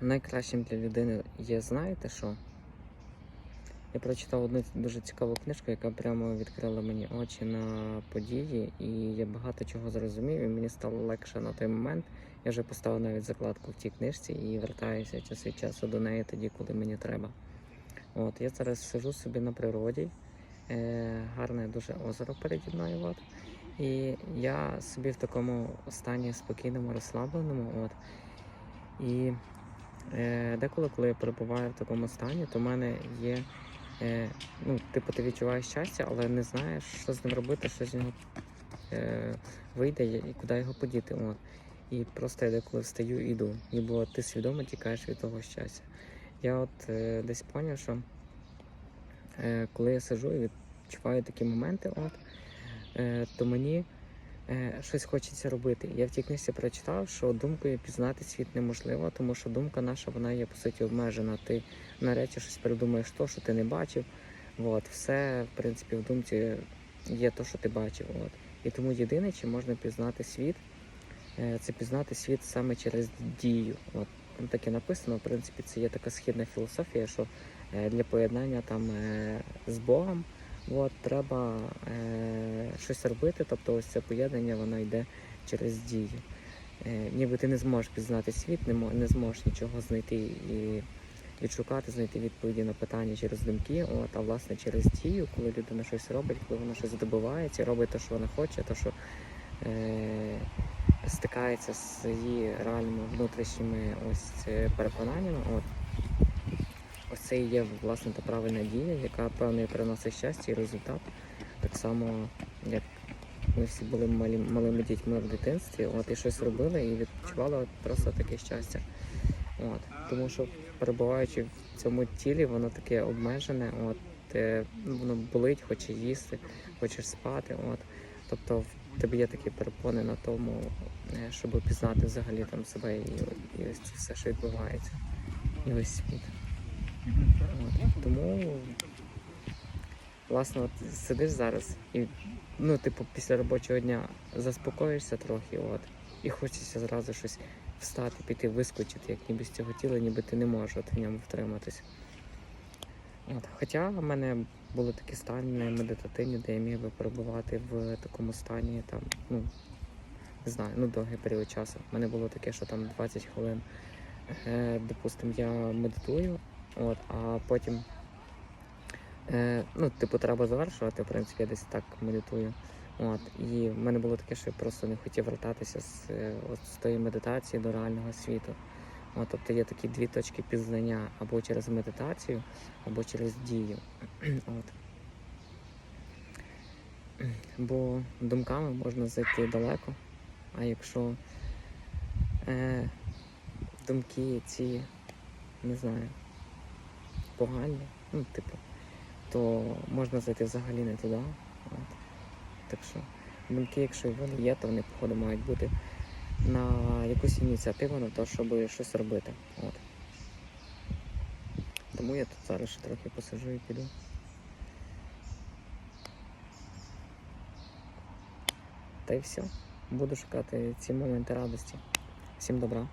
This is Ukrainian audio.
Найкращим для людини є, знаєте що? Я прочитав одну дуже цікаву книжку, яка прямо відкрила мені очі на події, і я багато чого зрозумів, і мені стало легше на той момент. Я вже поставив навіть закладку в тій книжці і вертаюся час від часу до неї тоді, коли мені треба. От, я зараз сижу собі на природі, е, гарне дуже озеро переді мною. От. І я собі в такому стані спокійному, розслабленому. От. І деколи, коли я перебуваю в такому стані, то в мене є. Е, ну, типу, ти відчуваєш щастя, але не знаєш, що з ним робити, що з нього е, вийде і куди його подіти. От. І просто я деколи встаю і йду. Ніби ти свідомо тікаєш від того щастя. Я от е, десь зрозумів, що е, коли я сижу і відчуваю такі моменти, от, е, то мені е, щось хочеться робити. Я в тій книжці прочитав, що думкою пізнати світ неможливо, тому що думка наша вона є по суті обмежена. Ти на речі щось придумаєш то, що ти не бачив. От, все, в принципі, в думці є то, що ти бачив. От. І тому єдине, чи можна пізнати світ, е, це пізнати світ саме через дію. От. Там таке написано, в принципі, це є така східна філософія, що е, для поєднання там е, з Богом от, треба е, щось робити, тобто ось це поєднання воно йде через дію. Е, ніби ти не зможеш пізнати світ, не, не зможеш нічого знайти і відшукати, знайти відповіді на питання через думки, от, а власне через дію, коли людина щось робить, коли вона щось добивається, робить те, що вона хоче, те, що е, стикається з її реальними внутрішніми ось е, переконаннями. От. Це і є власне та правильна дія, яка певно приносить щастя і результат. Так само, як ми всі були малі, малими дітьми в дитинстві, от і щось робили і відчували от просто таке щастя. От. Тому що перебуваючи в цьому тілі, воно таке обмежене, от, е, воно болить, хоче їсти, хочеш спати. От. Тобто в тебе є такі перепони на тому, е, щоб пізнати взагалі там себе і, і ось все, що відбувається. І весь світ. Тому, власне, от сидиш зараз і, ну, типу, після робочого дня заспокоїшся трохи, от, і хочеться зразу щось встати, піти, вискочити, як ніби з цього тіла, ніби ти не можеш от в ньому втриматися. От. Хоча в мене були такі стани медитативні, де я міг би перебувати в такому стані, там, ну, не знаю, ну, довгий період часу. У мене було таке, що там 20 хвилин, е, допустимо, я медитую, от, а потім, е, ну, типу, треба завершувати, в принципі, я десь так медитую. От, і в мене було таке, що я просто не хотів вертатися з, е, от, з тої медитації до реального світу. От, тобто є такі дві точки пізнання або через медитацію, або через дію. От. Бо думками можна зайти далеко, а якщо е, думки ці, не знаю, погані, ну, типу, то можна зайти взагалі не туди. От. Так що думки, якщо вони є, то вони, походу, мають бути на якусь ініціативу на те, щоб щось робити. От. Тому я тут зараз ще трохи посижу і піду. Та й все. Буду шукати ці моменти радості. Всім добра.